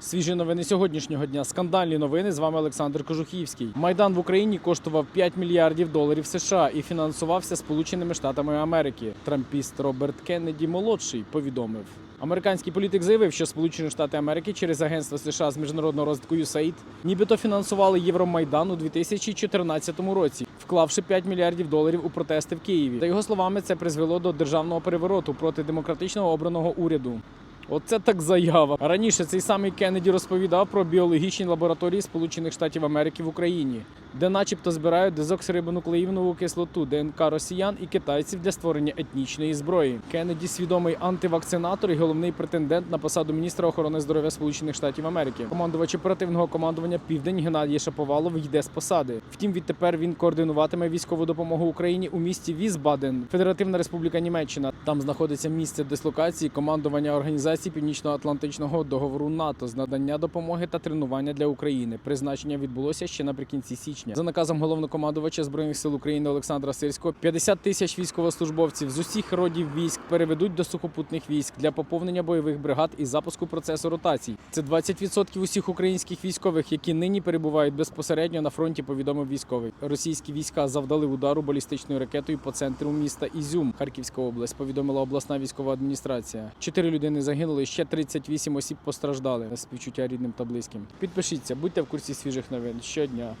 Свіжі новини сьогоднішнього дня. Скандальні новини. З вами Олександр Кожухівський. Майдан в Україні коштував 5 мільярдів доларів США і фінансувався Сполученими Штатами Америки. Трампіст Роберт Кеннеді молодший повідомив. Американський політик заявив, що Сполучені Штати Америки через агентство США з міжнародного розвитку USAID нібито фінансували Євромайдан у 2014 році, вклавши 5 мільярдів доларів у протести в Києві. За його словами, це призвело до державного перевороту проти демократичного обраного уряду. Оце так заява. Раніше цей самий Кеннеді розповідав про біологічні лабораторії Сполучених Штатів Америки в Україні, де, начебто, збирають дезоксирибонуклеїнову кислоту ДНК росіян і китайців для створення етнічної зброї. Кеннеді свідомий антивакцинатор і головний претендент на посаду міністра охорони здоров'я Сполучених Штатів Америки. Командувач оперативного командування Південь Геннадій Шаповалов йде з посади. Втім, відтепер він координуватиме військову допомогу Україні у місті Візбаден, Федеративна Республіка Німеччина. Там знаходиться місце дислокації командування організації Північно-Атлантичного договору НАТО з надання допомоги та тренування для України. Призначення відбулося ще наприкінці січня. За наказом головнокомандувача збройних сил України Олександра Сирського 50 тисяч військовослужбовців з усіх родів військ переведуть до сухопутних військ для поповнення бойових бригад і запуску процесу ротацій. Це 20% усіх українських військових, які нині перебувають безпосередньо на фронті. Повідомив військовий. Російські війська завдали удару балістичною ракетою по центру міста Ізюм, Харківська область. Повідомила обласна військова адміністрація. Чотири людини загинули, ще 38 осіб постраждали. Співчуття рідним та близьким. Підпишіться, будьте в курсі свіжих новин щодня.